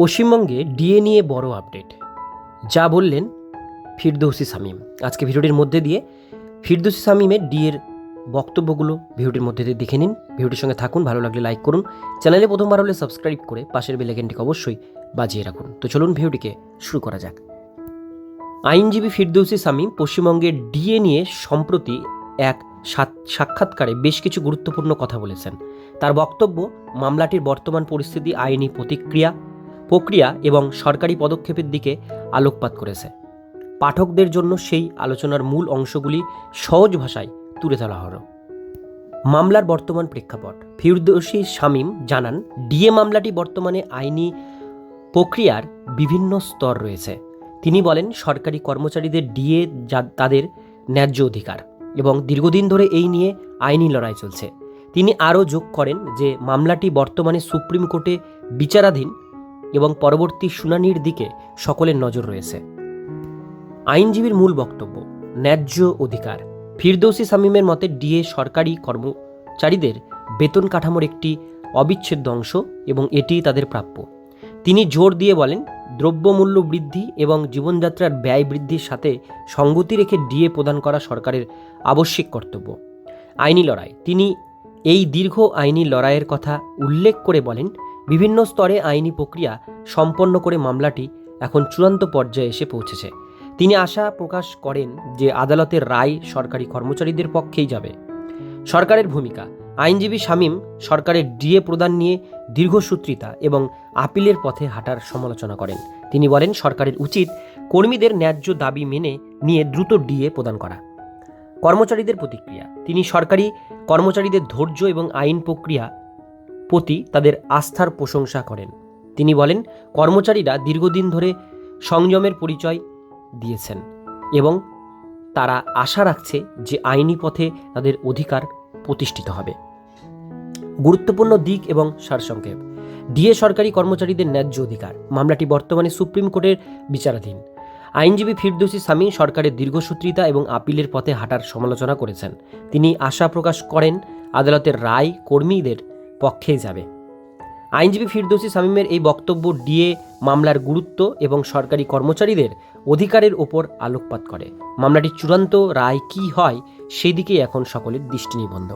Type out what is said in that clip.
পশ্চিমবঙ্গে ডিএ নিয়ে বড় আপডেট। যা বললেন ফিরদৌসি সামিম আজকে ভিডিওটির মধ্যে দিয়ে ফিরদৌসি সামিমের ডিএর বক্তব্যগুলো ভিডিওটির মধ্যে দিয়ে দেখে নিন। ভিডিওটির সঙ্গে থাকুন, ভালো লাগলে লাইক করুন। চ্যানেলে প্রথমবার হলে সাবস্ক্রাইব করে পাশের বেলাইকেনটিকে অবশ্যই বাজিয়ে রাখুন। তো চলুন ভিডিওটিকে শুরু করা যাক। আইনজীবী ফিরদৌসি সামিম পশ্চিমবঙ্গের ডিএ নিয়ে সম্প্রতি এক সাক্ষাৎকারে বেশ কিছু গুরুত্বপূর্ণ কথা বলেছেন। তার বক্তব্য, মামলাটির বর্তমান পরিস্থিতি, আইনি প্রতিক্রিয়া প্রক্রিয়া এবং সরকারি পদক্ষেপের দিকে আলোকপাত করেছে। পাঠকদের জন্য সেই আলোচনার মূল অংশগুলি সহজ ভাষায় তুলে ধরা হলো। মামলার বর্তমান প্রেক্ষাপট। ফিরদৌসি শামীম জানান, ডিএ মামলাটি বর্তমানে আইনি প্রক্রিয়ার বিভিন্ন স্তর রয়েছে। তিনি বলেন, সরকারি কর্মচারীদের ডিএ তাদের ন্যায্য অধিকার এবং দীর্ঘদিন ধরে এই নিয়ে আইনি লড়াই চলছে। তিনি আরও যোগ করেন যে, মামলাটি বর্তমানে সুপ্রিম কোর্টে বিচারাধীন এবং পরবর্তী শুনানির দিকে সকলের নজর রয়েছে। আইনজীবীর মূল বক্তব্য, ন্যায্য অধিকার। ফিরদৌসি সামিমের মতে ডিএ সরকারি কর্মচারীদের বেতন কাঠামোর একটি অবিচ্ছেদ্য অংশ এবং এটি তাদের প্রাপ্য। তিনি জোর দিয়ে বলেন, দ্রব্যমূল্য বৃদ্ধি এবং জীবনযাত্রার ব্যয় বৃদ্ধির সাথে সঙ্গতি রেখে ডিএ প্রদান করা সরকারের আবশ্যিক কর্তব্য। আইনি লড়াই। তিনি এই দীর্ঘ আইনি লড়াইয়ের কথা উল্লেখ করে বলেন বিভিন্ন স্তরে আইনি প্রক্রিয়া সম্পন্ন করে মামলাটি এখন চূড়ান্ত পর্যায়ে এসে পৌঁছেছে। তিনি আশা প্রকাশ করেন যে আদালতের রায় সরকারি কর্মচারীদের পক্ষেই যাবে। সরকারের ভূমিকা, আইনজীবী শামীম সরকারের ডিএ প্রদান নিয়ে দীর্ঘসূত্রিতা এবং আপিলের পথে হাঁটার সমালোচনা করেন। তিনি বলেন, সরকারের উচিত কর্মীদের ন্যায্য দাবি মেনে নিয়ে দ্রুত ডিএ প্রদান করা। কর্মচারীদের প্রতিক্রিয়া, তিনি সরকারি কর্মচারীদের ধৈর্য এবং আইন প্রক্রিয়া প্রতি তাদের আস্থার প্রশংসা করেন। তিনি বলেন, কর্মচারীরা দীর্ঘদিন ধরে সংযমের পরিচয় দিয়েছেন এবং তারা আশা রাখছে যে আইনি পথে তাদের অধিকার প্রতিষ্ঠিত হবে। গুরুত্বপূর্ণ দিক এবং সারসংক্ষেপ। ডিএ সরকারি কর্মচারীদের ন্যায্য অধিকার। মামলাটি বর্তমানে সুপ্রিম কোর্টের বিচারাধীন। আইনজীবী ফিরদৌসি সামি সরকারের দীর্ঘসূত্রিতা এবং আপিলের পথে হাঁটার সমালোচনা করেছেন। তিনি আশা প্রকাশ করেন, আদালতের রায় কর্মীদের পক্ষেই যাবে। আইনজীবী ফিরদৌসি শামীমের এই বক্তব্য ডিএ মামলার গুরুত্ব এবং সরকারি কর্মচারীদের অধিকারের ওপর আলোকপাত করে। মামলাটির চূড়ান্ত রায় কি হয় সেদিকে এখন সকলের দৃষ্টি নিবন্ধ।